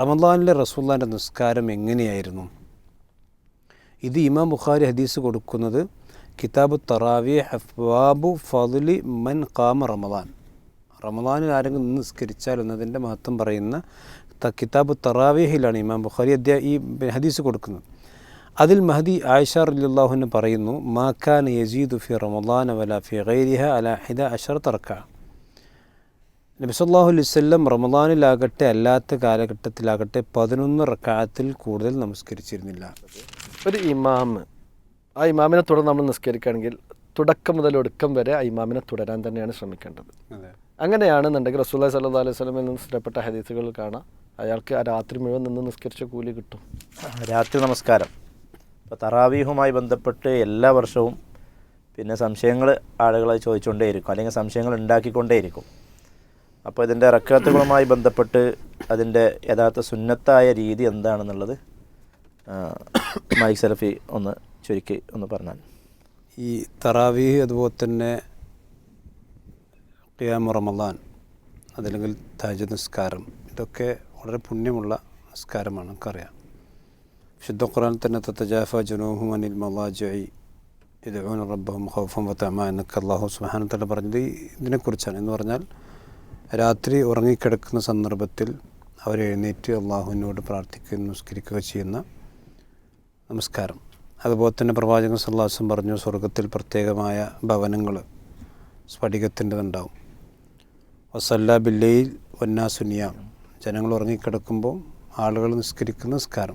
റമദാനിലെ റസൂല്ലാന്റെ നിസ്കാരം എങ്ങനെയായിരുന്നു? ഇത് ഇമാം ബുഖാരി ഹദീസ് കൊടുക്കുന്നത് കിതാബ് തറാവി ഹഫ്വാബു ഫതുലി മൻ കാമ റമദാൻ. റമദാനിൽ ആരെങ്കിലും നിന്ന് നിസ്കരിച്ചാൽ എന്നതിന്റെ മഹത്വം പറയുന്ന കിതാബ് തറാവിഹിലാണ് ഇമാം ബുഖാരി അധ്യായ ഈ ഹദീസ് കൊടുക്കുന്നത്. അതിൽ മഹദി ആയിഷ റലിള്ളാഹുവിന് പറയുന്നു മാക്കാൻ യസീദു ഫി റമദാൻ വല ഫി ഗൈരിഹ അല ഹിദ അഷർ തർക്ക നബി സല്ലല്ലാഹു അലൈഹി വസല്ലം റമദാനിലാകട്ടെ അല്ലാത്ത കാലഘട്ടത്തിലാകട്ടെ പതിനൊന്ന് റക്കാത്തിൽ കൂടുതൽ നമസ്കരിച്ചിരുന്നില്ല. ഒരു ഇമാമ് ആ ഇമാമിനെ തുടർന്ന് നമ്മൾ നിസ്കരിക്കുകയാണെങ്കിൽ തുടക്കം മുതൽ ഒടുക്കം വരെ ആ ഇമാമിനെ തുടരാൻ തന്നെയാണ് ശ്രമിക്കേണ്ടത്. അങ്ങനെയാണെന്നുണ്ടെങ്കിൽ റസൂല്ലാ സല്ലു അലൈഹി സ്വലമിൽ നിന്ന് സ്ഥിരപ്പെട്ട ഹദീസുകൾ കാണാം. അയാൾക്ക് ആ രാത്രി മുഴുവൻ നിന്ന് നിസ്കരിച്ച കൂലി കിട്ടും. രാത്രി നമസ്കാരം. ഇപ്പോൾ തറാവീഹുമായി ബന്ധപ്പെട്ട് എല്ലാ വർഷവും പിന്നെ സംശയങ്ങൾ ആളുകളെ ചോദിച്ചുകൊണ്ടേയിരിക്കും. അല്ലെങ്കിൽ സംശയങ്ങൾ ഉണ്ടാക്കിക്കൊണ്ടേയിരിക്കും. അപ്പോൾ ഇതിന്റെ റക്കാത്തുകളുമായി ബന്ധപ്പെട്ട് അതിന്റെ യഥാർത്ഥ സുന്നത്തായ രീതി എന്താണെന്നുള്ളത് മൈക്ക് സെൽഫി ഒന്ന് ചുരുക്കി ഒന്ന് പറഞ്ഞാൽ. ഈ തറാവീഹ് അതുപോലെ തന്നെ ഖിയാമു റമദാൻ അതല്ലെങ്കിൽ താജ് നിസ്കാരം ഇതൊക്കെ വളരെ പുണ്യമുള്ള നിസ്കാരമാണ് നമുക്കറിയാം. വിശുദ്ധ ഖുറാൻ തന്നെ തത്തജാഫ ജനൂഹും അനിൽ മലാജി ഇത് റബ്ബഹും ഖൗഫം വത്തമ എന്നൊക്കെ അള്ളാഹു സുഹാനത്തല്ല പറഞ്ഞത് ഇതിനെക്കുറിച്ചാണ്. എന്ന് പറഞ്ഞാൽ രാത്രി ഉറങ്ങിക്കിടക്കുന്ന സന്ദർഭത്തിൽ അവർ എഴുന്നേറ്റ് അള്ളാഹുവിനോട് പ്രാർത്ഥിക്കുകയും നമസ്കരിക്കുക ചെയ്യുന്ന നമസ്കാരം. അതുപോലെ തന്നെ പ്രവാചകൻ സല്ലാസം പറഞ്ഞു സ്വർഗത്തിൽ പ്രത്യേകമായ ഭവനങ്ങൾ സ്ഫടികത്തിന്റെതുണ്ടാവും. വസല്ല ബില്ലയിൽ വന്നാസുനിയ ജനങ്ങൾ ഉറങ്ങിക്കിടക്കുമ്പോൾ ആളുകൾ നിസ്കരിക്കുന്ന നിസ്കാരം.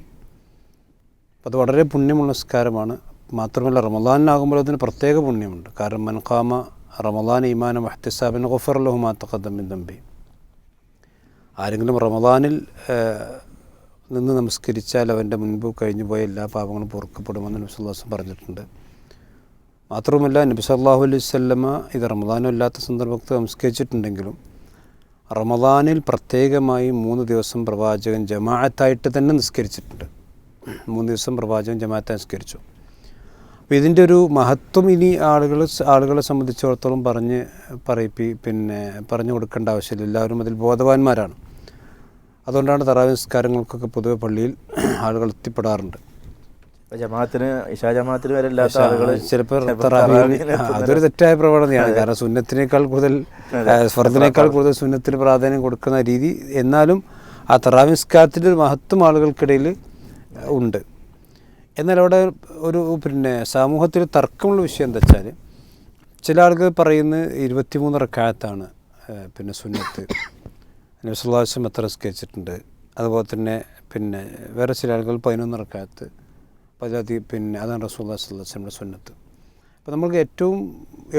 അപ്പോൾ അത് വളരെ പുണ്യമുള്ള നിസ്കാരമാണ്. മാത്രമല്ല റമദാനാകുമ്പോൾ അതിന് പ്രത്യേക പുണ്യമുണ്ട്. കാരണം മൻഖാമ റമദാൻ ഈമാന അഹ്തിസാബിന് ഗഫർ മാ തഖദ്ദമിൻ തമ്പി ആരെങ്കിലും റമദാനിൽ നിന്ന് നമസ്കരിച്ചാൽ അവന്റെ മുൻപ് കഴിഞ്ഞു പോയ എല്ലാ പാപങ്ങളും പൊറുക്കപ്പെടുമെന്ന് നബി സല്ലാസം പറഞ്ഞിട്ടുണ്ട്. മാത്രവുമല്ല നബി സല്ലാഹു അലൈഹി സ്വല്ലമ്മ ഇത് റമദാനും അല്ലാത്ത സന്ദർഭത്തിൽ നമസ്കരിച്ചിട്ടുണ്ടെങ്കിലും റമദാനിൽ പ്രത്യേകമായി മൂന്ന് ദിവസം പ്രവാചകൻ ജമാഅത്തായിട്ട് തന്നെ നിസ്കരിച്ചിട്ടുണ്ട്. മൂന്ന് ദിവസം പ്രവാചകൻ ജമാഅത്തായി നിസ്കരിച്ചു. അപ്പോൾ ഇതിന്റെ ഒരു മഹത്വം ഇനി ആളുകൾ ആളുകളെ സംബന്ധിച്ചിടത്തോളം പറഞ്ഞ് പറയിപ്പി പിന്നെ പറഞ്ഞു കൊടുക്കേണ്ട ആവശ്യമില്ല. എല്ലാവരും അതിൽ ബോധവാന്മാരാണ്. അതുകൊണ്ടാണ് തറാവി നിസ്കാരങ്ങൾക്കൊക്കെ പൊതുവെ പള്ളിയിൽ ആളുകൾ എത്തിപ്പെടാറുണ്ട്. ജമാഅത്തിന് ഇഷാ ജമാഅത്തിന് വരെ ഇല്ലാത്ത ആളുകൾ ചിലപ്പോൾ അതൊരു തെറ്റായ പ്രവണതയാണ്. കാരണം സുന്നത്തിനേക്കാൾ കൂടുതൽ സ്വർദ്ധനേക്കാൾ കൂടുതൽ സുന്നത്തിന് പ്രാധാന്യം കൊടുക്കുന്ന രീതി എന്നാലും ആ തറാവിസ്കാരത്തിന്റെ ഒരു മഹത്വം ആളുകൾക്കിടയിൽ ഉണ്ട്. എന്നാൽ അവിടെ ഒരു പിന്നെ സമൂഹത്തിൽ തർക്കമുള്ള വിഷയം എന്താ വെച്ചാൽ ചില ആൾക്ക് പറയുന്നത് ഇരുപത്തിമൂന്ന് റക്കായത്താണ് പിന്നെ സുന്നത്ത്. നബിസ്വല്ലാസ്വം എത്ര സ്കെച്ചിട്ടുണ്ട് അതുപോലെ തന്നെ പിന്നെ വേറെ ചില ആളുകൾ പതിനൊന്ന് റക്കായത്ത്. പതിനാതി പിന്നെ അതാണ് റസൂല്ലാ സ്വല്ലാസ്ലമിന്റെ സുന്നത്ത്. അപ്പോൾ നമുക്ക് ഏറ്റവും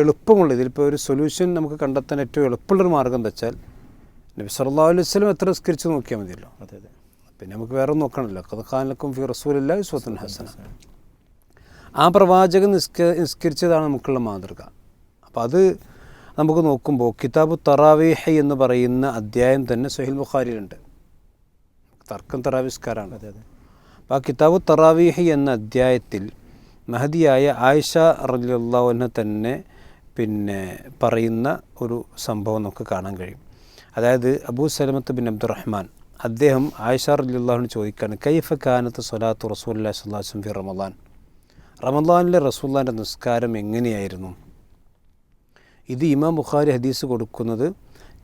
എളുപ്പമുള്ള ഇതിലിപ്പോൾ ഒരു സൊല്യൂഷൻ നമുക്ക് കണ്ടെത്താൻ ഏറ്റവും എളുപ്പമുള്ളൊരു മാർഗം എന്താ വെച്ചാൽ നബി സല്ലാ അലൈഹി സ്വലം എത്ര സ്കരിച്ച് നോക്കിയാൽ മതിയല്ലോ. അതെ അതെ. പിന്നെ നമുക്ക് വേറെ നോക്കണമല്ലോ കഥ ഖാനലക്കും ഫി റസൂലില്ല സ്വത്തൻ ഹസന. ആ പ്രവാചകൻ നിസ്ക നിസ്കരിച്ചതാണ് നമുക്കുള്ള മാതൃക. അപ്പം അത് നമുക്ക് നോക്കുമ്പോൾ കിതാബ് തറാവീഹ എന്ന് പറയുന്ന അധ്യായം തന്നെ സുഹിൽ ബുഖാരിയിലുണ്ട്. തർക്കം തറാവിസ്കാരാണ്. അതെ അതെ. അപ്പോൾ ആ കിതാബ് തറാവീഹ എന്ന അധ്യായത്തിൽ മഹദിയായ ആയിഷ റലിയുള്ളവനെ തന്നെ പിന്നെ പറയുന്ന ഒരു സംഭവം നമുക്ക് കാണാൻ കഴിയും. അതായത് അബൂ സലമത്ത് ബിൻ അബ്ദുറഹ്മാൻ അദ്ദേഹം ആയിഷ റലിയുള്ളാഹിന് ചോദിക്കുകയാണ് കൈഫ കാനത്ത് സൊലാത്തു റസൂല്ലാ സ്വല്ലാസും ഫി റമദാൻ? റമദാനിലെ റസൂല്ലാന്റെ നിസ്കാരം എങ്ങനെയായിരുന്നു? ഇത് ഇമാം ബുഖാരി ഹദീസ് കൊടുക്കുന്നത്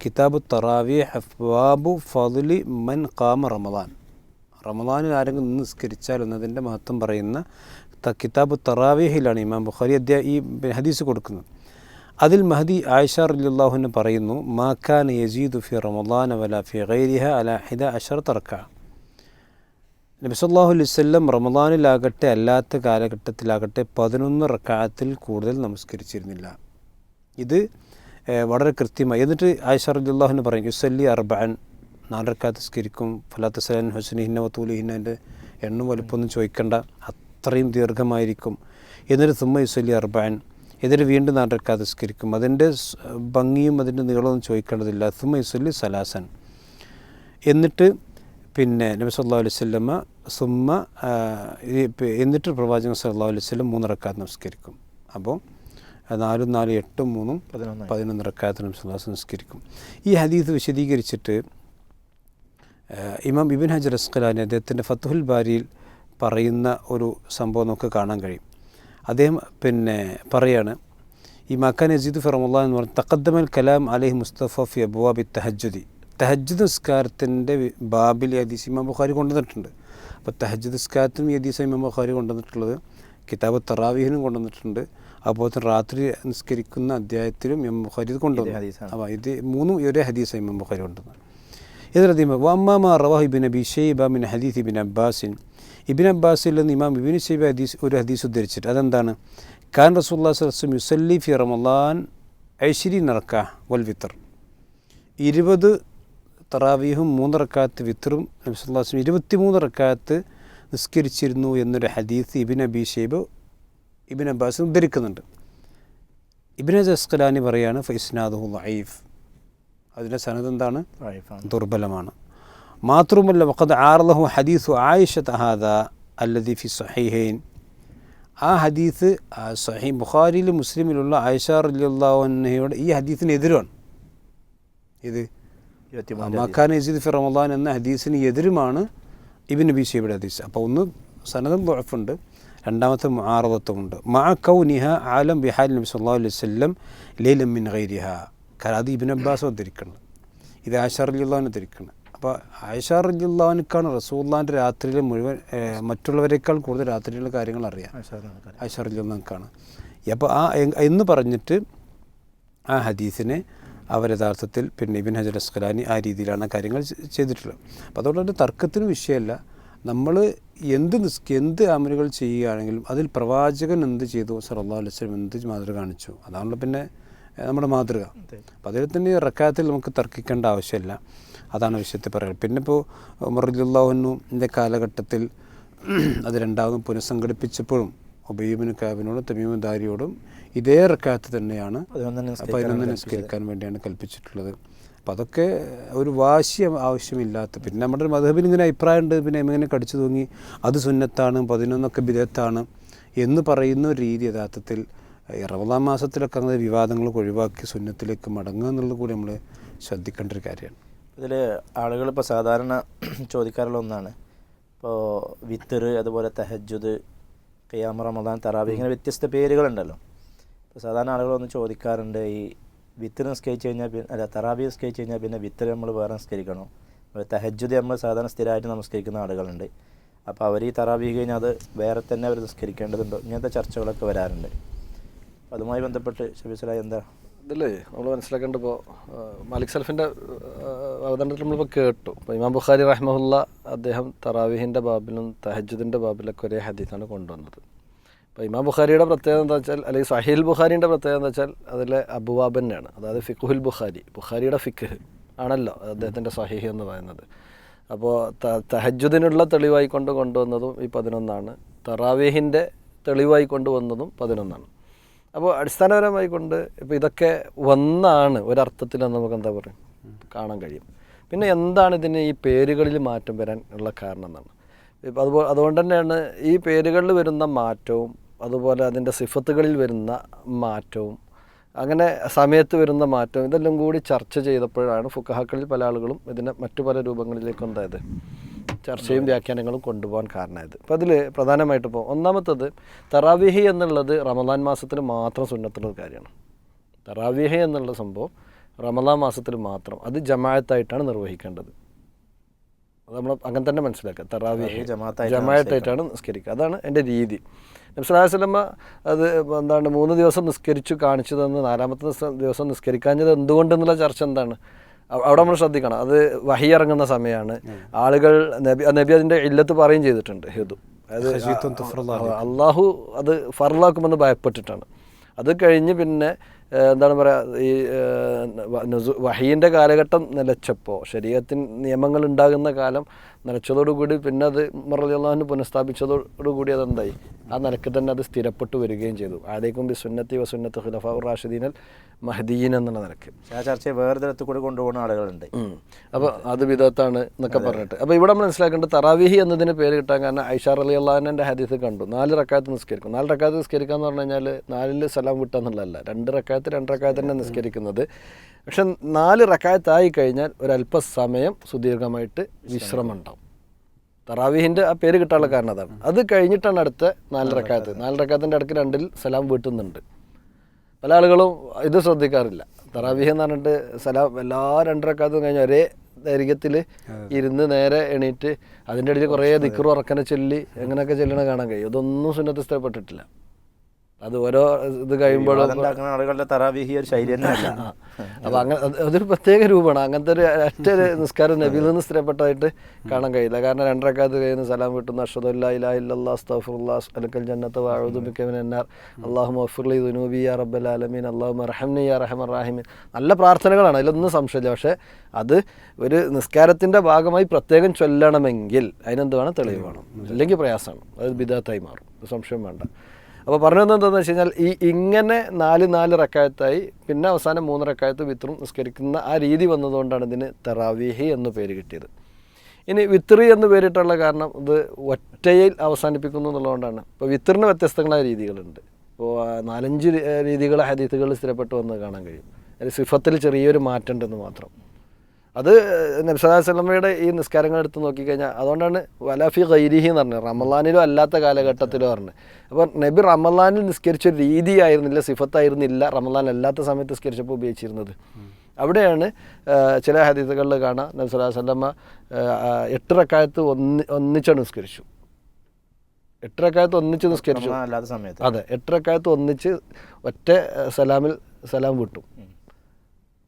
കിതാബ് തറാവി ഹഫ്വാബു ഫതുലി മൻ ഖാമ റമദാൻ. റമദാനിൽ ആരെങ്കിലും നിന്ന് നിസ്കരിച്ചാൽ എന്നതിന്റെ മഹത്വം പറയുന്ന കിതാബ് തറാവിഹിലാണ് ഇമാം ബുഖാരി അധ്യായ ഈ ഹദീസ് കൊടുക്കുന്നത്. അതിൽ മഹദി ആയിഷ റലിയുള്ളാഹുവിന് പറയുന്നു മാക്കാൻ യസീദു ഫി റമദാൻ വല ഫി ഗൈരിഹ അല ഹിദ അഷർ തർക്ക. നബി സല്ലല്ലാഹു അലൈഹി വസല്ലം റമദാനിലാകട്ടെ അല്ലാത്ത കാലഘട്ടത്തിലാകട്ടെ പതിനൊന്ന് റക്കാത്തിൽ കൂടുതൽ നമസ്കരിച്ചിരുന്നില്ല. ഇത് വളരെ കൃത്യമായി. എന്നിട്ട് ആയിഷ റളിയല്ലാഹുവിന് പറയും യുസല്ലി അർബഅൻ. നാലരക്കാത്ത് സ്കരിക്കും ഫലാത്ത് സലാൻ ഹുസ്നിഹിന്ന വത്തൂലിഹിന്നന്റെ എണ്ണം വലുപ്പമൊന്നും ചോദിക്കേണ്ട. അത്രയും ദീർഘമായിരിക്കും. എന്നിട്ട് തുമ്മ യുസല്ലി അർബഅൻ. എന്നിട്ട് വീണ്ടും നാലരക്കാത്ത് സ്കരിക്കും അതിന്റെ ഭംഗിയും അതിന്റെ നീളവും ചോദിക്കേണ്ടതില്ല. തുമ്മ യുസല്ലി സലാസൻ. എന്നിട്ട് പിന്നെ നബി സല്ലല്ലാഹു അലൈഹി വസല്ലമ സുമ്മ എന്നിട്ട് പ്രവാചകൻ സല്ലല്ലാഹു അലൈഹി മൂന്ന് റക്കാത്ത് നമസ്കരിക്കും. അപ്പോൾ നാലും നാലും എട്ടും മൂന്നും പതിനൊന്ന് പതിനൊന്ന് റക്കാത്ത് നബി സല്ലല്ലാഹു നമസ്കരിക്കും. ഈ ഹദീസ് വിശദീകരിച്ചിട്ട് ഇമാം ഇബിൻ ഹജർ അസ്കലാനി അദ്ദേഹത്തിന്റെ ഫത്തുഹുൽ ബാരിയിൽ പറയുന്ന ഒരു സംഭവം നമുക്ക് കാണാൻ കഴിയും. അദ്ദേഹം പിന്നെ പറയാണ് ഈ മക്കാൻ അജീദ് ഫിറമുല്ല എന്ന് പറഞ്ഞ തക്കദ്ദമൽ കലാം അലഹി മുസ്തഫ ഫി അബുവാബി തഹജുദി തഹജുദ് നിസ്കാരത്തിന്റെ ബാബിൽ യദീസ് ഹദീസ് ഇമാം ബുഖാരി കൊണ്ടുവന്നിട്ടുണ്ട്. അപ്പോൾ തഹജുദ് നിസ്കാരത്തിനും ഈ ഹദീസ് ഇമാം ബുഖാരി കൊണ്ടുവന്നിട്ടുള്ളത് കിതാബ് തറാവീഹിനും കൊണ്ടുവന്നിട്ടുണ്ട്. അതുപോലെ തന്നെ രാത്രി നിസ്കരിക്കുന്ന അധ്യായത്തിലും ഇമാം ബുഖാരി ഇത് കൊണ്ടുവന്നു. അപ്പോൾ ഇത് മൂന്നും ഒരേ ഹദീസ് ഇമാം ബുഖാരി കൊണ്ടുവന്നു ഇതിലധികം വമ്മാമ റവാഹിബിൻ ബി അബി ഷെയ്ബ മിൻ ഹദീസ് ബിൻ അബ്ബാസിൻ ഇബിൻ അബ്ബാസിൽ നിന്ന് ഇമാം ഇബിൻ സൈബ് ഹദീസ് ഒരു ഹദീസ് ഉദ്ധരിച്ചിട്ട് അതെന്താണ്? ഖാൻ റസൂല്ലാ വസ്ലം യുസല്ലി ഫി റമലാൻ ഐശ്വരി നറക്ക വൽ വിത്തർ ഇരുപത് തറാവീഹും മൂന്ന് റക്കാത്ത് വിത്തറും നബി ഇരുപത്തി അലൈഹി വസല്ലം ഇരുപത്തിമൂന്ന് റക്കാത്ത് നിസ്കരിച്ചിരുന്നു എന്നൊരു ഹദീസ് ഇബിൻ അബി ഷെയ്ബ് ഇബിൻ അബ്ബാസ് ഉദ്ധരിക്കുന്നുണ്ട്. ഇബിൻ അസ്കലാനി പറയാണ് ഫൈസ്നാദ് ലൈഫ് അതിന്റെ സനത് എന്താണ്. ദുർബലമാണ്. മാത്രമല്ല വഖദ് ആർലഹു ഹദീസു ആയിഷ തഹാദ അല്ലദി ഫി സഹീഹൈൻ ആ ഹദീസ് സഹി ബുഖാരിയിലും മുസ്ലിമിലുള്ള ആയിഷ റലിയുള്ളവന്നയുടെ ഈ ഹദീസിന് എതിരാണ്. ഇത് മക്കാൻ യസീദ് ഫി റമദാൻ എന്ന ഹദീസിന് എതിരുമാണ് ഇബിൻ നബി ഷെയ്ബിയുടെ ഹദീസ്. അപ്പോൾ ഒന്ന് സനദം ദുഴഫുണ്ട് രണ്ടാമത്തെ മുആറദത്തുമുണ്ട്. മാ കൗ നിഹ ആലം ബിഹാൽ നബി സല്ലാ അലൈഹി വസല്ലം ലൈലം മിൻ ഗൈരിഹ. കാരണം അത് ഇബിൻ അബ്ബാസ് ഉദ്ധരിക്കണം ഇത് ആശാർ അലിയുള്ള ഉദ്ധരിക്കണം അപ്പോൾ ആയിഷ റജിള്ളവനക്കാണ് റസൂള്ളാന്റെ രാത്രിയിൽ മുഴുവൻ മറ്റുള്ളവരെക്കാൾ കൂടുതൽ രാത്രിയിലുള്ള കാര്യങ്ങൾ അറിയാം. ആയിഷ റജിള്ളക്കാണ് അപ്പോൾ ആ എന്ന് പറഞ്ഞിട്ട് ആ ഹദീസിനെ അവർ യഥാർത്ഥത്തിൽ പിന്നെ ഇബിൻ ഹജർ അസ്കലാനി ആ രീതിയിലാണ് കാര്യങ്ങൾ ചെയ്തിട്ടുള്ളത്. അപ്പോൾ അതുകൊണ്ട് തന്നെ തർക്കത്തിന് വിഷയമല്ല. നമ്മൾ എന്ത് നിസ്ക എന്ത് അമലുകൾ ചെയ്യുകയാണെങ്കിലും അതിൽ പ്രവാചകൻ എന്ത് ചെയ്തു? സല്ലല്ലാഹു അലൈഹി വസല്ലം എന്ത് മാതൃക കാണിച്ചു? അതാണല്ലോ പിന്നെ നമ്മുടെ മാതൃക. അപ്പോൾ അദ്ദേഹത്തിന്റെ തന്നെ റക്കാത്തിൽ നമുക്ക് തർക്കിക്കേണ്ട ആവശ്യമില്ല. അതാണ് വിഷയത്തിൽ പറയുന്നത്. പിന്നെ ഇപ്പോൾ ഉമറുല്ലാഹുവിന്റെ കാലഘട്ടത്തിൽ അത് രണ്ടാമതും പുനഃസംഘടിപ്പിച്ചപ്പോഴും ഒബീബിന് കാബിനോടും തമീമും ദാരിയോടും ഇതേ റക്കാത്ത് തന്നെയാണ് പതിനൊന്നിന് അപ്പോൾ അതിനൊന്ന് നിസ്കരിക്കാൻ വേണ്ടിയാണ് കൽപ്പിച്ചിട്ടുള്ളത്. അപ്പോൾ അതൊക്കെ ഒരു വാശി ആവശ്യമില്ലാത്ത പിന്നെ നമ്മുടെ മധുബിന് ഇങ്ങനെ അഭിപ്രായമുണ്ട് പിന്നെ എങ്ങനെ കടിച്ചു തൂങ്ങി അത് സുന്നത്താണ് പതിനൊന്നൊക്കെ ബിദത്താണ് എന്ന് പറയുന്ന ഒരു രീതി യഥാർത്ഥത്തിൽ ഈ റമദാൻ മാസത്തിലൊക്കെ അങ്ങനെ വിവാദങ്ങൾ ഒഴിവാക്കി സുന്നത്തിലേക്ക് മടങ്ങുക എന്നുള്ളത് കൂടി നമ്മൾ ശ്രദ്ധിക്കേണ്ട ഒരു കാര്യമാണ്. ഇതിൽ ആളുകൾ ഇപ്പോൾ സാധാരണ ചോദിക്കാറുള്ള ഒന്നാണ്. ഇപ്പോൾ വിത്തർ അതുപോലെ തഹജുദ് ഖിയാം റമദാൻ തറാബി ഇങ്ങനെ വ്യത്യസ്ത പേരുകളുണ്ടല്ലോ. ഇപ്പോൾ സാധാരണ ആളുകൾ ഒന്ന് ചോദിക്കാറുണ്ട് ഈ വിത്തർ നിസ്കരിച്ച് കഴിഞ്ഞാൽ പിന്നെ അല്ല തറാബി നിസ്കരിച്ച് കഴിഞ്ഞാൽ പിന്നെ വിത്തർ നമ്മൾ വേറെ നിസ്കരിക്കണോ? തഹജുദ് നമ്മൾ സാധാരണ സ്ഥിരമായിട്ട് നമസ്കരിക്കുന്ന ആളുകളുണ്ട്. അപ്പോൾ അവർ ഈ തറാബി കഴിഞ്ഞാൽ അത് വേറെ തന്നെ അവർ നിസ്കരിക്കേണ്ടതുണ്ടോ? ഇങ്ങനത്തെ ചർച്ചകളൊക്കെ വരാറുണ്ട്. അതുമായി ബന്ധപ്പെട്ട് ഷബീസലായി എന്താ? ഇതിൽ നമ്മൾ മനസ്സിലാക്കേണ്ട ഇപ്പോൾ മാലിക് സൽഫിന്റെ അവതരണത്തിൽ നമ്മളിപ്പോൾ കേട്ടു. ഇപ്പോൾ ഇമാം ബുഖാരി റഹ്മുല്ല അദ്ദേഹം തറാവിഹിന്റെ ബാബിലും തഹജുദിന്റെ ബാബിലൊക്കെ ഒരേ ഹദീസാണ് കൊണ്ടുവന്നത്. ഇപ്പോൾ ഇമാം ബുഖാരിയുടെ പ്രത്യേകത എന്താ വെച്ചാൽ അല്ലെങ്കിൽ സഹീൽ ബുഖാരിന്റെ പ്രത്യേകത എന്താ വെച്ചാൽ അതിലെ അബുവാബ് തന്നെയാണ്. അതായത് ഫിഖുൽ ബുഖാരി. ബുഖാരിയുടെ ഫിഖ് ആണല്ലോ അദ്ദേഹത്തിന്റെ സഹീഹ് എന്ന് പറയുന്നത്. അപ്പോൾ തഹജുദിനുള്ള തെളിവായി കൊണ്ട് കൊണ്ടുവന്നതും ഈ പതിനൊന്നാണ്. തറാവീഹിന്റെ തെളിവായി കൊണ്ടുവന്നതും പതിനൊന്നാണ്. അപ്പോൾ അടിസ്ഥാനപരമായി കൊണ്ട് ഇപ്പോൾ ഇതൊക്കെ ഒന്നാണ് ഒരർത്ഥത്തിൽ നമുക്ക് എന്താ പറയുക കാണാൻ കഴിയും. പിന്നെ എന്താണ് ഇതിന് ഈ പേരുകളിൽ മാറ്റം വരാൻ ഉള്ള കാരണം എന്നാണ്. ഇപ്പം അതുപോലെ അതുകൊണ്ട് തന്നെയാണ് ഈ പേരുകളിൽ വരുന്ന മാറ്റവും അതുപോലെ അതിന്റെ സിഫത്തുകളിൽ വരുന്ന മാറ്റവും അങ്ങനെ സമയത്ത് വരുന്ന മാറ്റവും ഇതെല്ലാം കൂടി ചർച്ച ചെയ്തപ്പോഴാണ് ഫുക്കഹാക്കളിൽ പല ആളുകളും ഇതിനെ മറ്റു പല രൂപങ്ങളിലേക്കും എന്തായത് ചർച്ചയും വ്യാഖ്യാനങ്ങളും കൊണ്ടുപോകാൻ കാരണമായത്. അപ്പോൾ അതിൽ പ്രധാനമായിട്ട് ഇപ്പോൾ ഒന്നാമത്തത് തറാവിഹി എന്നുള്ളത് റമദാൻ മാസത്തിൽ മാത്രം സുന്നത്തുള്ള കാര്യമാണ്. തറാവിഹി എന്നുള്ള സംഭവം റമദാൻ മാസത്തിൽ മാത്രം അത് ജമായത്തായിട്ടാണ് നിർവഹിക്കേണ്ടത്. അത് നമ്മൾ അങ്ങനെ തന്നെ മനസ്സിലാക്കുക. തറാവിഹി ജമായത്തായിട്ടാണ് നിസ്കരിക്കുക. അതാണ് എന്റെ രീതി. നബ്സലാസ്ലമ്മ അത് എന്താണ് മൂന്ന് ദിവസം നിസ്കരിച്ചു കാണിച്ചു തന്ന് നാലാമത്തെ ദിവസം- നിസ്കരിക്കാഞ്ഞത് എന്തുകൊണ്ടെന്നുള്ള ചർച്ച എന്താണ്? അവിടെ നമ്മൾ ശ്രദ്ധിക്കണം. അത് വഹി ഇറങ്ങുന്ന സമയമാണ് ആളുകൾ നബി നബി അതിന്റെ ഇല്ലത്ത് പറയും ചെയ്തിട്ടുണ്ട് ഹെതു. അതായത് അള്ളാഹു അത് ഫർലാക്കുമെന്ന് ഭയപ്പെട്ടിട്ടാണ്. അത് കഴിഞ്ഞ് പിന്നെ എന്താണ് പറയുക ഈ വഹീന്റെ കാലഘട്ടം നിലച്ചപ്പോൾ ശരീരത്തിന് നിയമങ്ങൾ ഉണ്ടാകുന്ന കാലം നിലച്ചതോടുകൂടി പിന്നെ അത് മറലിയല്ലാഹുവിന് പുനഃസ്ഥാപിച്ചതോടുകൂടി അതെന്തായി ആ നിലയ്ക്ക് തന്നെ അത് സ്ഥിരപ്പെട്ടു വരികയും ചെയ്തു. ആദ്യക്കും ബി സുന്നത്തി വ സുന്നത്ത് ഖുലഫ റാഷിദീനൽ മഹദീൻ എന്നുള്ള നിലയ്ക്ക്. ആ ചർച്ചയെ വേറെ തരത്തിൽ കൂടി കൊണ്ടുപോകുന്ന ആളുകളുണ്ട്. അപ്പോൾ അത് വിധത്താണ് എന്നൊക്കെ പറഞ്ഞിട്ട്. അപ്പോൾ ഇവിടെ നമ്മൾ മനസ്സിലാക്കേണ്ടത് തറാവിഹി എന്നതിന് പേര് കിട്ടാൻ കാരണം ഐഷാർ അലി അള്ളാഹിന്റെ ഹദീസ് കണ്ടു. നാല് റക്കാത്ത് നിസ്കരിക്കും നാല് റക്കാത്ത് നിസ്കരിക്കുക എന്ന് പറഞ്ഞു കഴിഞ്ഞാൽ നാലിൽ സലാം വിട്ടെന്നുള്ളതല്ല. രണ്ട് റക്കാത്ത് രണ്ട് റക്കാത്ത് തന്നെ നിസ്കരിക്കുന്നത്. പക്ഷെ നാല് റക്കായത്തായി കഴിഞ്ഞാൽ ഒരല്പസമയം സുദീർഘമായിട്ട് വിശ്രമം ഉണ്ടാവും തറാവീഹിന്റെ ആ പേര് കിട്ടാനുള്ള കാരണം അതാണ്. അത് കഴിഞ്ഞിട്ടാണ് അടുത്ത നാല് റക്കായത്ത്. നാല് റക്കായത്തിന്റെ അടുക്ക് രണ്ടിൽ സലാം വീട്ടുന്നുണ്ട്. പല ആളുകളും ഇത് ശ്രദ്ധിക്കാറില്ല. തറാവീഹ് എന്ന് പറഞ്ഞിട്ട് സലാം എല്ലാ രണ്ടരക്കാത്തും കഴിഞ്ഞാൽ ഒരേ ദൈർഘ്യത്തിൽ ഇരുന്ന് നേരെ എണീറ്റ് അതിന്റെ ഇടയിൽ കുറേ ദിക്കറും ഉറക്കനെ ചൊല്ലി എങ്ങനെയൊക്കെ ചെല്ലണ കാണാൻ കഴിയും. ഇതൊന്നും സുന്നത്ത് സ്ഥലപ്പെട്ടിട്ടില്ല അത് ഓരോ ഇത് കഴിയുമ്പോഴും ആളുകളുടെ തറാവിഹി ഒരു ശൈലി തന്നെയല്ല അപ്പൊ അങ്ങനെ അതൊരു പ്രത്യേക രൂപമാണ്. അങ്ങനത്തെ ഒരു ഒറ്റ നിസ്കാരം നബിയിൽ നിന്ന് സ്ഥിരപ്പെട്ടതായിട്ട് കാണാൻ കഴിയില്ല. കാരണം രണ്ടരക്കാലത്ത് കഴിയുന്ന സലാം കിട്ടുന്ന. അഷദ് അല്ലാ ഇലാ ഇല്ലല്ലാ അസ്തഗ്ഫിറുല്ലാ അലക്കൽ ജന്നത്ത് വഅഊദു ബിക മിനൻ അള്ളാഹു മഗ്ഫിർലി ദുനൂബി യാ റബ്ബൽ ആലമീൻ. അള്ളാഹു മർഹംനി യാ റഹ്മർ റാഹിമീൻ. നല്ല പ്രാർത്ഥനകളാണ്. അതിലൊന്നും സംശയമില്ല. പക്ഷേ അത് ഒരു നിസ്കാരത്തിന്റെ ഭാഗമായി പ്രത്യേകം ചൊല്ലണമെങ്കിൽ അതിനെന്ത് വേണം തെളിവ് വേണം. അല്ലെങ്കിൽ പ്രയാസമാണ്. അത് ബിദാത്തായി മാറും. സംശയം വേണ്ട. അപ്പോൾ പറഞ്ഞു എന്താണെന്ന് വെച്ച് കഴിഞ്ഞാൽ ഈ ഇങ്ങനെ നാല് നാല് റക്കായത്തായി പിന്നെ അവസാനം മൂന്ന് റക്കായത്ത് വിത്രും നിസ്കരിക്കുന്ന ആ രീതി വന്നതുകൊണ്ടാണ് ഇതിന് തെറാവീഹി എന്ന് പേര് കിട്ടിയത്. ഇനി വിത്രി എന്ന് പേരിട്ടുള്ള കാരണം ഇത് ഒറ്റയിൽ അവസാനിപ്പിക്കുന്നു എന്നുള്ളതുകൊണ്ടാണ്. ഇപ്പോൾ വിത്രിന് വ്യത്യസ്തങ്ങളായ രീതികളുണ്ട്. ഇപ്പോൾ നാലഞ്ച് രീതികൾ ഹദീത്തുകൾ സ്ഥിരപ്പെട്ടു വന്ന് കാണാൻ കഴിയും. സിഫത്തിൽ ചെറിയൊരു മാറ്റം ഉണ്ടെന്ന് മാത്രം. അത് നബ്സലാസ്ലമയുടെ ഈ നിസ്കാരങ്ങൾ എടുത്ത് നോക്കിക്കഴിഞ്ഞാൽ അതുകൊണ്ടാണ് വലാഫി ഗൈരിഹി എന്ന് പറഞ്ഞത് റമലാനിലോ അല്ലാത്ത കാലഘട്ടത്തിലോ പറഞ്ഞത്. അപ്പോൾ നബി റമലാനിൽ നിസ്കരിച്ച ഒരു രീതിയായിരുന്നില്ല സിഫത്തായിരുന്നില്ല റമലാൻ അല്ലാത്ത സമയത്ത് നിസ്കരിച്ചപ്പോൾ ഉപയോഗിച്ചിരുന്നത്. അവിടെയാണ് ചില ഹദീസുകളിൽ കാണാം നബ്സലാസ്ലമ്മ എട്ട് റക്കായത്ത് ഒന്ന് ഒന്നിച്ചാണ് നിസ്കരിച്ചു. എട്ട് റക്കായത്ത് ഒന്നിച്ച് നിസ്കരിച്ചു. അല്ലാത്ത സമയത്ത്. അതെ എട്ട് റക്കായത്ത് ഒന്നിച്ച് ഒറ്റ സലാമിൽ സലാം വിട്ടു.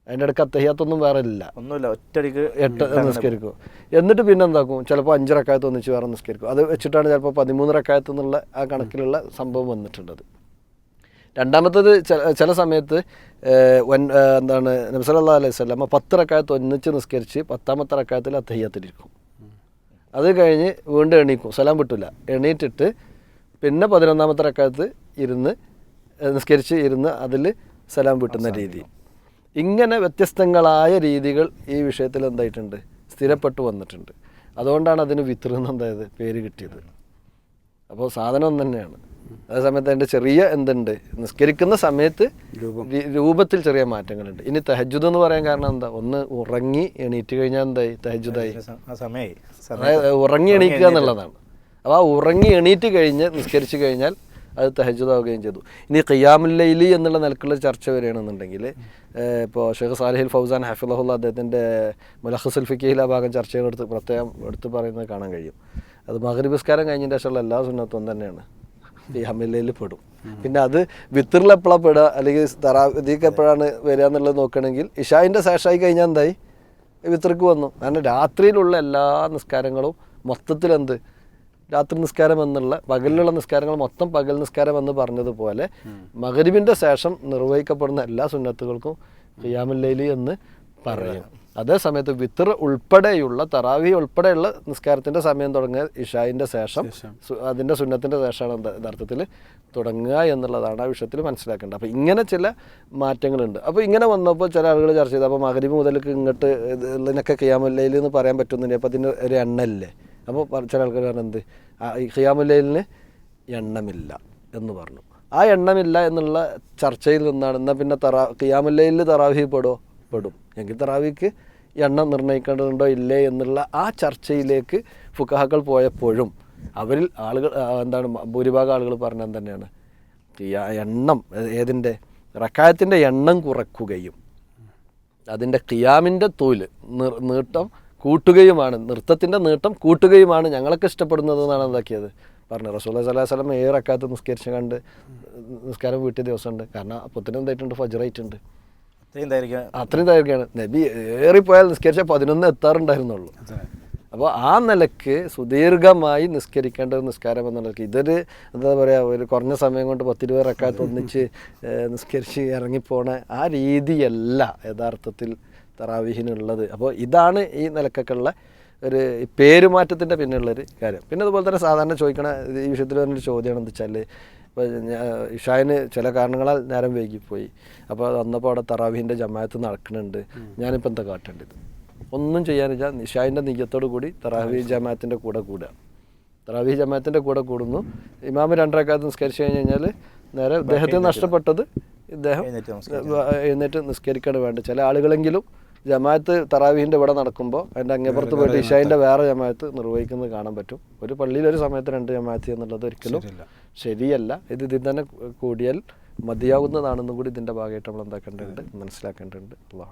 അതിന്റെ ഇടയ്ക്ക് അത്തഹിയാത്തൊന്നും വേറെ ഇല്ല. ഒന്നുമില്ല ഒറ്റടിക്ക് എട്ട് നിസ്കരിക്കും. എന്നിട്ട് പിന്നെ എന്താക്കും ചിലപ്പോൾ അഞ്ച് റക്കായത്ത് ഒന്നിച്ച് വേറെ നിസ്കരിക്കും. അത് വെച്ചിട്ടാണ് ചിലപ്പോൾ പതിമൂന്ന് റക്കായത്ത് എന്നുള്ള ആ കണക്കിലുള്ള സംഭവം വന്നിട്ടുള്ളത്. രണ്ടാമത്തത് ചില സമയത്ത് എന്താണ് നബ്സല്ലാ അലൈഹി സ്വലാമ പത്ത് റക്കായത്ത് ഒന്നിച്ച് നിസ്കരിച്ച് പത്താമത്തെ റക്കായത്തിൽ അത്തഹ്യാത്തിരിക്കും അത് കഴിഞ്ഞ് വീണ്ടും എണീക്കും. സലാം വിട്ടില്ല എണീറ്റിട്ട് പിന്നെ പതിനൊന്നാമത്തെ റക്കായത്ത് ഇരുന്ന് നിസ്കരിച്ച് ഇരുന്ന് അതിൽ സലാം വിട്ടുന്ന രീതി. ഇങ്ങനെ വ്യത്യസ്തങ്ങളായ രീതികൾ ഈ വിഷയത്തിൽ എന്തായിട്ടുണ്ട്? സ്ഥിരപ്പെട്ടു വന്നിട്ടുണ്ട്. അതുകൊണ്ടാണ് അതിന് വിത്രന്ന് എന്തായത്? പേര് കിട്ടിയത്. അപ്പോൾ സാധനം ഒന്ന് തന്നെയാണ്. അതേസമയത്ത് അതിന്റെ ചെറിയ എന്തുണ്ട്? നിസ്കരിക്കുന്ന സമയത്ത് രൂപത്തിൽ ചെറിയ മാറ്റങ്ങളുണ്ട്. ഇനി തഹജുദ് എന്ന് പറയാൻ കാരണം എന്താ? ഒന്ന് ഉറങ്ങി എണീറ്റ് കഴിഞ്ഞാൽ എന്തായി? തഹജുദായി ഉറങ്ങി എണീക്കുക എന്നുള്ളതാണ്. അപ്പോൾ ആ ഉറങ്ങി എണീറ്റ് കഴിഞ്ഞ് നിസ്കരിച്ചു കഴിഞ്ഞാൽ അത് തഹജുദാവുകയും ചെയ്തു. ഇനി ഖിയാമുല്ലൈലി എന്നുള്ള നിലക്കുള്ള ചർച്ച വരികയാണെന്നുണ്ടെങ്കിൽ ഇപ്പോൾ ഷെയ്ഖ് സാലിഹിൽ ഫൗസാൻ ഹഫിലഹുല്ല അദ്ദേഹത്തിന്റെ മുലഹസുൽ ഫിക്കിയിൽ ആ ഭാഗം ചർച്ച എടുത്ത് പ്രത്യേകം എടുത്തു പറയുന്നത് കാണാൻ കഴിയും. അത് മഹരിപുസ്കാരം കഴിഞ്ഞതിന്റെ ശേഷമുള്ള എല്ലാ സുന്നത്തും തന്നെയാണ്. ഈ ഹമില്ലയിൽ പെടും. പിന്നെ അത് വിത്തറിൽ എപ്പോഴാണ് പെടുക? അല്ലെങ്കിൽ തറാവിക്ക് എപ്പോഴാണ് വരിക എന്നുള്ളത് നോക്കുകയാണെങ്കിൽ ഇഷായിന്റെ ശേഷമായി കഴിഞ്ഞാൽ എന്തായി? വിത്തർക്ക് വന്നു. കാരണം രാത്രിയിലുള്ള എല്ലാ നിസ്കാരങ്ങളും മൊത്തത്തിൽ എന്ത് രാത്രി നിസ്കാരം എന്നുള്ള പകലിലുള്ള നിസ്കാരങ്ങൾ മൊത്തം പകൽ നിസ്കാരം എന്ന് പറഞ്ഞതുപോലെ മകരിബിന്റെ ശേഷം നിർവഹിക്കപ്പെടുന്ന എല്ലാ സുന്നത്തുകൾക്കും ഖിയാമുല്ലൈലി എന്ന് പറയും. അതേ സമയത്ത് വിത്തർ ഉൾപ്പെടെയുള്ള തറാവി ഉൾപ്പെടെയുള്ള നിസ്കാരത്തിന്റെ സമയം തുടങ്ങിയ ഇഷായിന്റെ ശേഷം അതിന്റെ അതിന്റെ സുന്നത്തിന്റെ ശേഷമാണ് യഥാർത്ഥത്തിൽ തുടങ്ങുക എന്നുള്ളതാണ് ആ വിഷയത്തിൽ മനസ്സിലാക്കേണ്ടത്. അപ്പോൾ ഇങ്ങനെ ചില മാറ്റങ്ങളുണ്ട്. അപ്പോൾ ഇങ്ങനെ വന്നപ്പോൾ ചില ആളുകൾ ചർച്ച ചെയ്തു. അപ്പോൾ മകരിവ് മുതൽ ഇങ്ങോട്ട് ഇത് ഇതിനൊക്കെ ചെയ്യാമല്ലേ എന്ന് പറയാൻ പറ്റുന്നില്ല അപ്പോൾ അതിന് ഒരു എണ്ണല്ലേ? അപ്പോൾ ചില ആൾക്കാർ പറഞ്ഞു എന്ത്? ഈ ഖിയാമുല്ലയിലിന് എണ്ണമില്ല എന്ന് പറഞ്ഞു. ആ എണ്ണമില്ല എന്നുള്ള ചർച്ചയിൽ നിന്നാണ്. എന്നാൽ പിന്നെ തറാ ഖിയാമുല്ലയിൽ തറാവി പെടുമോ പെടും. എങ്കിൽ തറാവിക്ക് എണ്ണം നിർണയിക്കേണ്ടതുണ്ടോ ഇല്ലേ എന്നുള്ള ആ ചർച്ചയിലേക്ക് ഫുക്കഹാക്കൾ പോയപ്പോഴും അവരിൽ ആളുകൾ എന്താണ് ഭൂരിഭാഗം ആളുകൾ പറഞ്ഞത് തന്നെയാണ്. എണ്ണം ഏതിന്റെ? റക്കായത്തിന്റെ എണ്ണം കുറക്കുകയും അതിന്റെ ഖിയാമിന്റെ തൊഴിൽ നീട്ടം കൂട്ടുകയുമാണ്. നൃത്തത്തിന്റെ നീട്ടം കൂട്ടുകയുമാണ്. ഞങ്ങളൊക്കെ ഇഷ്ടപ്പെടുന്നത് എന്നാണ് എന്താക്കിയത്? പറഞ്ഞു റസൂല സലാഹ് സ്വലം ഏഴ് റക്കാത്ത് നിസ്കരിച്ച് കണ്ട് നിസ്കാരം വീട്ടിയ ദിവസമുണ്ട്. കാരണം അപ്പത്തിന് എന്തായിട്ടുണ്ട്? ഫജറായിട്ടുണ്ട് അത്രയും ദൈർഘ്യം. അത്രയും ദൈർഘ്യമാണ്. നബി ഏറിപ്പോയാൽ നിസ്കരിച്ചാൽ പതിനൊന്ന് എത്താറുണ്ടായിരുന്നുള്ളൂ. അപ്പോൾ ആ നിലയ്ക്ക് സുദീർഘമായി നിസ്കരിക്കേണ്ട ഒരു നിസ്കാരം എന്നുള്ളത് ഇതൊരു എന്താ പറയുക ഒരു കുറഞ്ഞ സമയം കൊണ്ട് പത്തിരുപത് റക്കാത്ത് ഒന്നിച്ച് നിസ്കരിച്ച് ഇറങ്ങിപ്പോണ ആ രീതിയല്ല യഥാർത്ഥത്തിൽ തറാവിഹിനുള്ളത്. അപ്പോൾ ഇതാണ് ഈ നിലക്കൊക്കെയുള്ള ഒരു പേരുമാറ്റത്തിന്റെ പിന്നുള്ളൊരു കാര്യം. പിന്നെ അതുപോലെ തന്നെ സാധാരണ ചോദിക്കണ ഈ വിഷയത്തിൽ വരുന്നൊരു ചോദ്യമാണ് എന്ന് വെച്ചാൽ ഇപ്പോൾ ഇഷായിന് ചില കാരണങ്ങളാൽ നേരം വൈകിപ്പോയി. അപ്പോൾ വന്നപ്പോൾ അവിടെ തറാവീഹിന്റെ ജമാഅത്ത് നടക്കുന്നുണ്ട്. ഞാനിപ്പോൾ എന്താ കാട്ടേണ്ടത്? ഒന്നും ചെയ്യാനില്ല. ഇഷായിന്റെ നിയ്യത്തോടു കൂടി തറാവീ ജമാഅത്തിന്റെ കൂടെ കൂടുക. തറാവീ ജമാഅത്തിന്റെ കൂടെ കൂടുന്നു. ഇമാമ് രണ്ടരക്കാലത്ത് നിസ്കരിച്ചു കഴിഞ്ഞ് കഴിഞ്ഞാൽ നേരെ ഇദ്ദേഹത്തിന് നഷ്ടപ്പെട്ടത് ഇദ്ദേഹം എഴുന്നേറ്റ് നിസ്കരിക്കാണ് വേണ്ടത്. ചില ആളുകളെങ്കിലും ജമാഅത്ത് തറാവീഹിന്റെ ഇവിടെ നടക്കുമ്പോൾ അതിന്റെ അങ്ങേപ്പുറത്ത് പോയിട്ട് ഇഷായിന്റെ വേറെ ജമാഅത്ത് നിർവഹിക്കുന്നത് കാണാൻ പറ്റും. ഒരു പള്ളിയിൽ ഒരു സമയത്ത് രണ്ട് ജമാഅത്ത് എന്നുള്ളത് ഒരിക്കലും ശരിയല്ല. ഇത് ഇതിൽ തന്നെ കൂടിയാൽ മതിയാവുന്നതാണെന്നും കൂടി ഇതിന്റെ ഭാഗമായിട്ട് നമ്മൾ എന്താക്കേണ്ടതുണ്ട് മനസ്സിലാക്കേണ്ടതുണ്ട്. ഉള്ള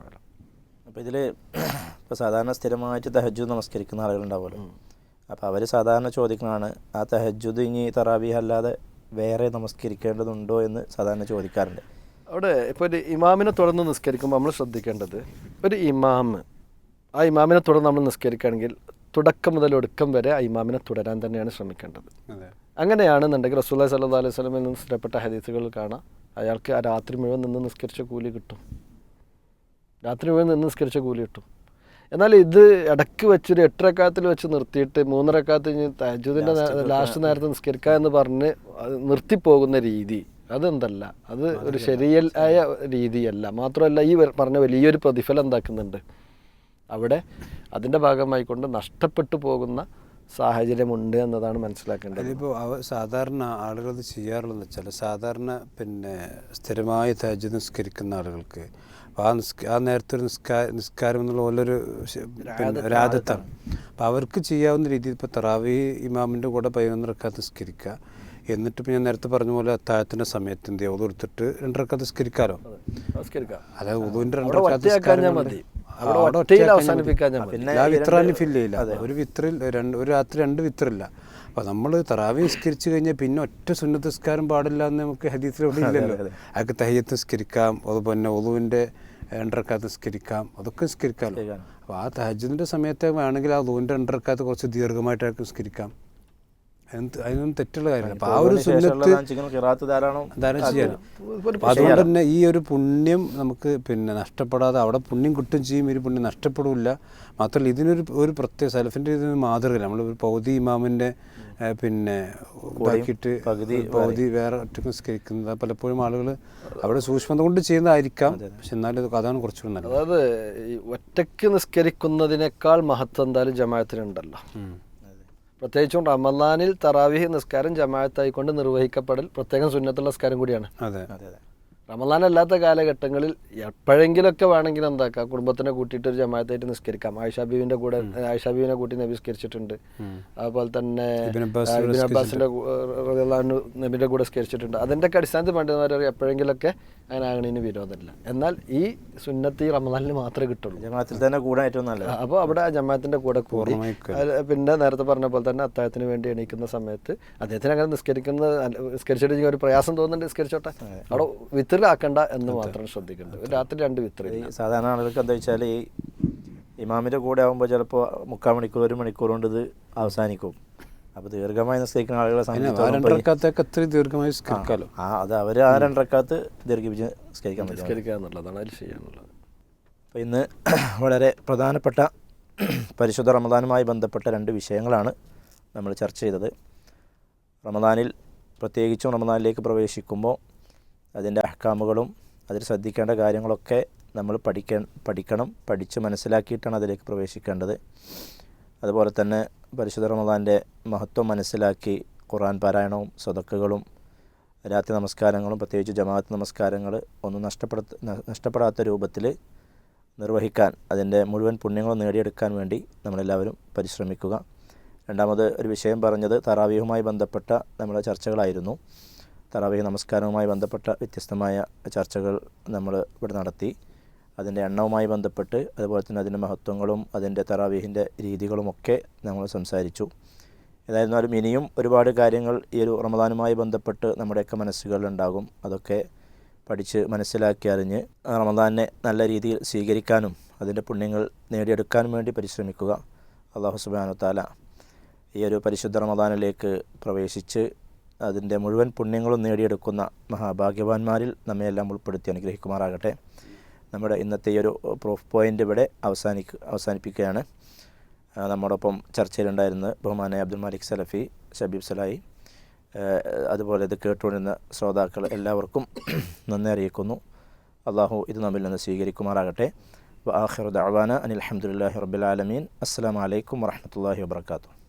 അപ്പോൾ ഇതിൽ ഇപ്പോൾ സാധാരണ സ്ഥിരമായിട്ട് തഹജ്ജു നമസ്കരിക്കുന്ന ആളുകളുണ്ടാവുമല്ലോ അപ്പോൾ അവർ സാധാരണ ചോദിക്കുന്നതാണ് ആ തഹജുദ് ഇനി തറാവീഹ് അല്ലാതെ വേറെ നമസ്കരിക്കേണ്ടതുണ്ടോ എന്ന് സാധാരണ ചോദിക്കാറുണ്ട്. അവിടെ ഇപ്പോൾ ഒരു ഇമാമിനെ തുടർന്ന് നിസ്കരിക്കുമ്പോൾ നമ്മൾ ശ്രദ്ധിക്കേണ്ടത് ഒരു ഇമാമ് ആ ഇമാമിനെ തുടർന്ന് നമ്മൾ നിസ്കരിക്കുകയാണെങ്കിൽ തുടക്കം മുതൽ ഒടുക്കം വരെ ആ ഇമാമിനെ തുടരാൻ തന്നെയാണ് ശ്രമിക്കേണ്ടത്. അങ്ങനെയാണെന്നുണ്ടെങ്കിൽ റസൂല്ലാ സല്ലാ അലൈഹി സ്വലമിൽ നിന്ന് സ്ഥിരപ്പെട്ട ഹദീസുകൾ കാണാം. അയാൾക്ക് ആ രാത്രി മുഴുവൻ നിന്ന് നിസ്കരിച്ച കൂലി കിട്ടും. രാത്രി മുഴുവൻ നിന്ന് നിസ്കരിച്ച കൂലി കിട്ടും. എന്നാൽ ഇത് ഇടയ്ക്ക് വെച്ചൊരു എട്ടരക്കാലത്തിൽ വെച്ച് നിർത്തിയിട്ട് മൂന്നരക്കാലത്ത് കഴിഞ്ഞ് തജുദിന്റെ ലാസ്റ്റ് നേരത്തെ നിസ്കരിക്കുക എന്ന് പറഞ്ഞ് നിർത്തിപ്പോകുന്ന രീതി അതെന്തല്ല. അത് ഒരു ശരിയായ രീതിയല്ല. മാത്രമല്ല ഈ പറഞ്ഞ വലിയൊരു പ്രതിഫലം എന്താക്കുന്നുണ്ട്. അവിടെ അതിന്റെ ഭാഗമായിക്കൊണ്ട് നഷ്ടപ്പെട്ടു പോകുന്ന സാഹചര്യമുണ്ട് എന്നതാണ് മനസ്സിലാക്കേണ്ടത്. ഇപ്പോൾ അവ സാധാരണ ആളുകൾ അത് ചെയ്യാറുള്ളതെന്ന് വെച്ചാൽ സാധാരണ പിന്നെ സ്ഥിരമായി തേജ് നിസ്കരിക്കുന്ന ആളുകൾക്ക് അപ്പോൾ ആ നിസ്ക ആ നേരത്തെ ഒരു നിസ്കാ നിസ്കാരം എന്നുള്ള ഓരോരു രാധത്താണ് അപ്പോൾ അവർക്ക് ചെയ്യാവുന്ന രീതിയിൽ ഇപ്പോൾ തറാവി ഇമാമിന്റെ കൂടെ പതിനൊന്നരക്കാത്ത് നിസ്കരിക്കുക. എന്നിട്ട് ഞാൻ നേരത്തെ പറഞ്ഞ പോലെ അത്താഴത്തിന്റെ സമയത്ത് എന്ത് ചെയ്യുക ഒതുർത്തിട്ട് രണ്ടരക്കാത്ത് നിസ്കരിക്കാലോ? അല്ല അതായത് രണ്ടരക്കില്ല ഒരു വിത്രിൽ രണ്ട് ഒരു രാത്രി രണ്ട് വിത്രില്ല. അപ്പോൾ നമ്മൾ തറാവി നിസ്കരിച്ചു കഴിഞ്ഞാൽ പിന്നെ ഒറ്റ സുന്നത്ത് നിസ്കാരം പാടില്ല എന്ന് നമുക്ക് ഹദീസിലൂടെ ഇല്ലല്ലോ. അയാൾക്ക് തഹയ്യത്ത് നിസ്കരിക്കാം അതുപോലെ തന്നെ ഒതുവിന്റെ രണ്ടരക്കാത്ത് നിസ്കരിക്കാം അതൊക്കെ നിസ്കരിക്കാമല്ലോ അപ്പോൾ ആ തഹജിന്റെ സമയത്ത് വേണമെങ്കിൽ ആ ഒതുവിന്റെ രണ്ടരക്കാത്ത് കുറച്ച് ദീർഘമായിട്ട് അയാൾക്ക് നിസ്കരിക്കാം. അതിനൊന്നും തെറ്റുള്ള കാര്യമില്ല. അപ്പോൾ ആ ഒരു സുന്നത്ത് ധാരാളം ചെയ്യാൻ അപ്പോൾ അതുകൊണ്ട് തന്നെ ഈ ഒരു പുണ്യം നമുക്ക് പിന്നെ നഷ്ടപ്പെടാതെ അവിടെ പുണ്യം കിട്ടും ചെയ്യും ഒരു പുണ്യം നഷ്ടപ്പെടില്ല. മാത്രമല്ല ഇതിനൊരു ഒരു പ്രത്യേക സലഫിന്റെ ഇതിന് മാതൃക നമ്മൾ ഒരു പൗതി ഇമാമിന്റെ പിന്നെ ഉണ്ടാക്കിയിട്ട് പകുതി വേറെ ഒറ്റ നിസ്കരിക്കുന്നത് പലപ്പോഴും ആളുകൾ അവിടെ സൂക്ഷ്മത കൊണ്ട് ചെയ്യുന്നതായിരിക്കാം. പക്ഷെ എന്നാലും അതാണ് കുറച്ചുകൂടി നല്ലത്. അതായത് ഒറ്റയ്ക്ക് നിസ്കരിക്കുന്നതിനേക്കാൾ മഹത്വം എന്തായാലും ജമാഅത്തിനുണ്ടല്ലോ ഉം. പ്രത്യേകിച്ചും റമദാനിൽ തറാവിഹ് നിസ്കാരം ജമാഅത്തായിക്കൊണ്ട് നിർവഹിക്കപ്പെടൽ പ്രത്യേകം സുന്നത്തുള്ള നിസ്കാരം കൂടിയാണ്. അതെ. അതെ അതെ. റമദാൻ അല്ലാത്ത കാലഘട്ടങ്ങളിൽ എപ്പോഴെങ്കിലൊക്കെ വേണമെങ്കിൽ എന്താക്കാം? കുടുംബത്തിനെ കൂട്ടിയിട്ട് ഒരു ജമാഅത്തായിട്ട് നിസ്കരിക്കാം. ആയിഷാബീവിന്റെ കൂടെ ആയിഷാബീവിനെ കൂട്ടി നബിസ്കരിച്ചിട്ടുണ്ട് നിസ്കരിച്ചിട്ടുണ്ട്. അതുപോലെ തന്നെ അബ്ബാസിന്റെ നബിന്റെ കൂടെ സ്കരിച്ചിട്ടുണ്ട് അതിന്റെ ഒക്കെ അടിസ്ഥാനത്തിൽ പണ്ഡിതന്മാർ എപ്പോഴെങ്കിലൊക്കെ അങ്ങനെ ആകണതിന് വിരോധമില്ല. എന്നാൽ ഈ സുന്നത്തി ഈ റമദാനിൽ മാത്രമേ കിട്ടുള്ളൂ. ജമാഅത്തിൽ തന്നെ ഏറ്റവും നല്ലത്. അപ്പോൾ അവിടെ ആ ജമാഅത്തിന്റെ കൂടെ കൂടി പിന്നെ നേരത്തെ പറഞ്ഞ പോലെ തന്നെ അത്താഴത്തിന് വേണ്ടി എണീക്കുന്ന സമയത്ത് അദ്ദേഹത്തിന് അങ്ങനെ നിസ്കരിക്കുന്ന നിസ്കരിച്ചിട്ട് ഒരു പ്രയാസം തോന്നുന്നുണ്ട് നിസ്കരിച്ചോട്ടെ. അവിടെ വിത്തറിലാക്കണ്ട എന്ന് മാത്രം ശ്രദ്ധിക്കേണ്ടത്. രാത്രി രണ്ട് വിത്ര സാധാരണ ആളുകൾക്ക് എന്താ വെച്ചാൽ ഈ ഇമാമിന്റെ കൂടെ ആകുമ്പോൾ ചിലപ്പോൾ മുക്കാൽ മണിക്കൂർ ഒരു മണിക്കൂർ കൊണ്ട് ഇത് അവസാനിക്കും. അപ്പോൾ ദീർഘമായി നിസ്കരിക്കുന്ന ആളുകളെ സംബന്ധിച്ചിടത്തോളം ദീർഘമായി നിസ്കരിക്കാമല്ലോ ആ അത് അവർ ആ രണ്ടരക്കാത്ത് ദീർഘിപ്പിച്ച് നിസ്കരിക്കാൻ പറ്റും. നിസ്കരിക്കുക എന്നുള്ളതാണ്. അതിൽ ചെയ്യാനുള്ളത്. അപ്പോൾ ഇന്ന് വളരെ പ്രധാനപ്പെട്ട പരിശുദ്ധ റമദാനുമായി ബന്ധപ്പെട്ട രണ്ട് വിഷയങ്ങളാണ് നമ്മൾ ചർച്ച ചെയ്തത്. റമദാനിൽ പ്രത്യേകിച്ചും റമദാനിലേക്ക് പ്രവേശിക്കുമ്പോൾ അതിന്റെ അഹ്കാമുകളും അതിൽ ശ്രദ്ധിക്കേണ്ട കാര്യങ്ങളൊക്കെ നമ്മൾ പഠിക്ക പഠിക്കണം പഠിച്ച് മനസ്സിലാക്കിയിട്ടാണ് അതിലേക്ക് പ്രവേശിക്കേണ്ടത്. അതുപോലെ തന്നെ പരിശുദ്ധ റമദാന്റെ മഹത്വം മനസ്സിലാക്കി ഖുർആൻ പാരായണവും സ്വതക്കുകളും രാത്രി നമസ്കാരങ്ങളും പ്രത്യേകിച്ച് ജമാഅത്ത് നമസ്കാരങ്ങൾ ഒന്നും നഷ്ടപ്പെടുത്ത നഷ്ടപ്പെടാത്ത രൂപത്തിൽ നിർവഹിക്കാൻ അതിന്റെ മുഴുവൻ പുണ്യങ്ങളും നേടിയെടുക്കാൻ വേണ്ടി നമ്മളെല്ലാവരും പരിശ്രമിക്കുക. രണ്ടാമത് ഒരു വിഷയം പറഞ്ഞത് തറാവീഹുമായി ബന്ധപ്പെട്ട നമ്മുടെ ചർച്ചകളായിരുന്നു. തറാവീഹ് നമസ്കാരവുമായി ബന്ധപ്പെട്ട വ്യത്യസ്തമായ ചർച്ചകൾ നമ്മൾ ഇവിടെ നടത്തി. അതിന്റെ എണ്ണവുമായി ബന്ധപ്പെട്ട് അതുപോലെ തന്നെ അതിന്റെ മഹത്വങ്ങളും അതിന്റെ തറാവീഹിന്റെ രീതികളുമൊക്കെ നമ്മൾ സംസാരിച്ചു. ഏതായിരുന്നാലും ഇനിയും ഒരുപാട് കാര്യങ്ങൾ ഈ ഒരു റമദാനുമായി ബന്ധപ്പെട്ട് നമ്മുടെയൊക്കെ മനസ്സുകളിലുണ്ടാകും അതൊക്കെ പഠിച്ച് മനസ്സിലാക്കി അറിഞ്ഞ് റമദാനെ നല്ല രീതിയിൽ സ്വീകരിക്കാനും അതിന്റെ പുണ്യങ്ങൾ നേടിയെടുക്കാനും വേണ്ടി പരിശ്രമിക്കുക. അള്ളാഹു സുബാനു താല ഈ ഒരു പരിശുദ്ധ റമദാനിലേക്ക് പ്രവേശിച്ച് അതിന്റെ മുഴുവൻ പുണ്യങ്ങളും നേടിയെടുക്കുന്ന മഹാഭാഗ്യവാന്മാരിൽ നമ്മയെല്ലാം ഉൾപ്പെടുത്തി അനുഗ്രഹിക്കുമാറാകട്ടെ. നമ്മുടെ ഇന്നത്തെ ഒരു പ്രൂഫ് പോയിന്റ് ഇവിടെ അവസാനിക്ക അവസാനിപ്പിക്കുകയാണ്. നമ്മോടൊപ്പം ചർച്ചയിലുണ്ടായിരുന്ന ബഹുമാനായ അബ്ദുൽ മാലിക് സലഫി ഷബീബ് സലായി. അതുപോലെ ഇത് കേട്ടുകൊണ്ടിരുന്ന ശ്രോതാക്കൾ എല്ലാവർക്കും നന്ദി അറിയിക്കുന്നു. അള്ളാഹു ഇത് നമ്മിൽ നിന്ന് സ്വീകരിക്കുമാറാകട്ടെ. ആഹിർ ദഅവാന അനിൽ അൽഹംദുലില്ലാഹി റബ്ബിൽ ആലമീൻ. അസ്സലാമു അലൈക്കും വറഹ്മത്തുള്ളാഹി വബറകാതുഹു.